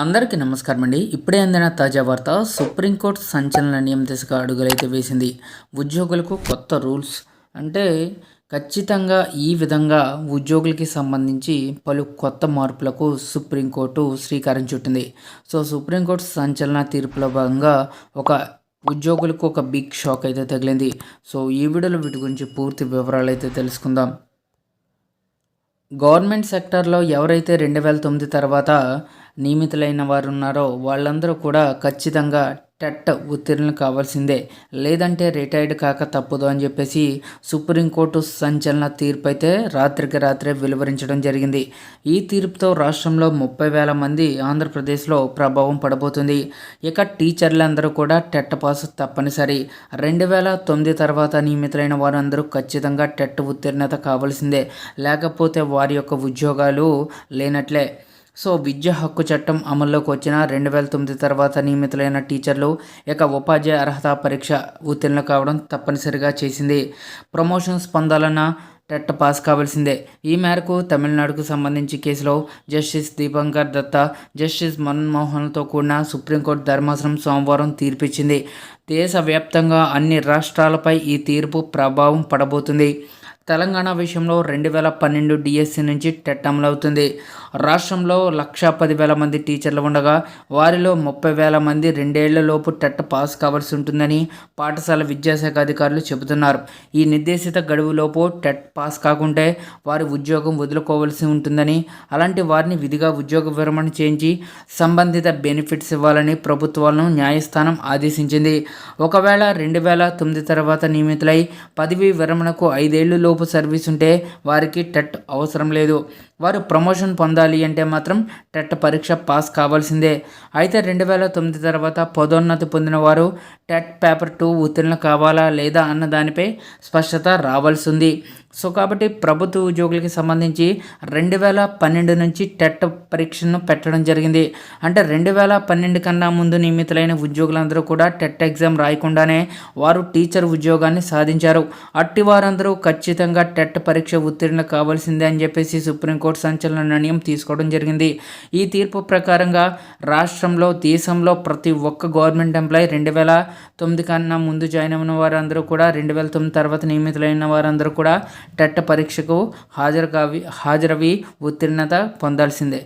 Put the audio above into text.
అందరికీ నమస్కారం అండి ఇప్పుడే అందిన తాజా వార్త సుప్రీంకోర్టు సంచలన నియమ దిశగా అడుగులైతే వేసింది. ఉద్యోగులకు కొత్త రూల్స్. అంటే ఖచ్చితంగా ఈ విధంగా ఉద్యోగులకి సంబంధించి పలు కొత్త మార్పులకు సుప్రీంకోర్టు శ్రీకారం చుట్టింది. సో సుప్రీంకోర్టు సంచలన తీర్పులో భాగంగా ఒక ఉద్యోగులకు ఒక బిగ్ షాక్ అయితే తగిలింది. సో ఈ వీడియోలో వీటి గురించి పూర్తి వివరాలు అయితే తెలుసుకుందాం. గవర్నమెంట్ సెక్టార్లో ఎవరైతే రెండు వేల తొమ్మిది తర్వాత నియమితులైన వారు ఉన్నారో వాళ్ళందరూ కూడా ఖచ్చితంగా టెట్ ఉత్తీర్ణులు కావాల్సిందే. లేదంటే రిటైర్డ్ కాక తప్పదు అని చెప్పేసి సుప్రీంకోర్టు సంచలన తీర్పు అయితే రాత్రికి రాత్రే వెలువరించడం జరిగింది. ఈ తీర్పుతో రాష్ట్రంలో ముప్పై వేల మంది ఆంధ్రప్రదేశ్లో ప్రభావం పడబోతుంది. ఇక టీచర్లందరూ కూడా టెట్ పాస్ తప్పనిసరి. రెండు వేల తొమ్మిది తర్వాత నియమితులైన వారందరూ ఖచ్చితంగా టెట్ ఉత్తీర్ణత కావాల్సిందే. లేకపోతే వారి యొక్క ఉద్యోగాలు లేనట్లే. సో విద్యా హక్కు చట్టం అమల్లోకి వచ్చిన రెండు వేల తొమ్మిది తర్వాత నియమితులైన టీచర్లు ఇక ఉపాధ్యాయ అర్హత పరీక్ష ఉత్తీర్ణ కావడం తప్పనిసరిగా చేసింది. ప్రమోషన్స్ పొందాలన్న టెట్ పాస్ కావాల్సిందే. ఈ మేరకు తమిళనాడుకు సంబంధించి కేసులో జస్టిస్ దీపంకర్ దత్తా జస్టిస్ మన్మోహన్తో కూడిన సుప్రీంకోర్టు ధర్మాసనం సోమవారం తీర్పిచ్చింది. దేశవ్యాప్తంగా అన్ని రాష్ట్రాలపై ఈ తీర్పు ప్రభావం పడబోతుంది. తెలంగాణ విషయంలో రెండు వేల పన్నెండు డిఎస్సి నుంచి టెట్ అమలవుతుంది రాష్ట్రంలో లక్షా పదివేల మంది టీచర్లు ఉండగా వారిలో ముప్పై వేల మంది రెండేళ్ళలోపు టెట్ పాస్ కావాల్సి ఉంటుందని పాఠశాల విద్యాశాఖ అధికారులు చెబుతున్నారు. ఈ నిర్దేశిత గడువులోపు టెట్ పాస్ కాకుంటే వారి ఉద్యోగం వదులుకోవాల్సి ఉంటుందని అలాంటి వారిని విధిగా ఉద్యోగ విరమణ చేయించి సంబంధిత బెనిఫిట్స్ ఇవ్వాలని ప్రభుత్వాలను న్యాయస్థానం ఆదేశించింది. ఒకవేళ రెండు వేల తొమ్మిది తర్వాత నియమితులై పదవీ విరమణకు ఐదేళ్ళలో లోపు సర్వీస్ ఉంటే వారికి టెట్ అవసరం లేదు. వారు ప్రమోషన్ పొందాలి అంటే మాత్రం టెట్ పరీక్ష పాస్ కావాల్సిందే. అయితే రెండు వేల తొమ్మిది తర్వాత పదోన్నతి పొందిన వారు టెట్ పేపర్ టూ ఉత్తీర్ణ కావాలా లేదా అన్న దానిపై స్పష్టత రావాల్సి ఉంది సో కాబట్టి ప్రభుత్వ ఉద్యోగులకి సంబంధించి రెండు వేల పన్నెండు నుంచి టెట్ పరీక్షను పెట్టడం జరిగింది. అంటే రెండు వేల పన్నెండు కన్నా ముందు నియమితులైన ఉద్యోగులందరూ కూడా టెట్ ఎగ్జామ్ రాయకుండానే వారు టీచర్ ఉద్యోగాన్ని సాధించారు. అట్టి వారందరూ ఖచ్చితంగా ఖచ్చితంగా టెట్ పరీక్ష ఉత్తీర్ణ కావాల్సిందే అని చెప్పేసి సుప్రీంకోర్టు సంచలన నిర్ణయం తీసుకోవడం జరిగింది. ఈ తీర్పు ప్రకారంగా రాష్ట్రంలో దేశంలో ప్రతి ఒక్క గవర్నమెంట్ ఎంప్లాయీ రెండు వేల తొమ్మిది కన్నా ముందు జాయిన్ అయిన వారందరూ కూడా రెండు వేల తొమ్మిది తర్వాత నియమితులైన వారందరూ కూడా టెట్ పరీక్షకు హాజరు కావి హాజరవి ఉత్తీర్ణత పొందాల్సిందే.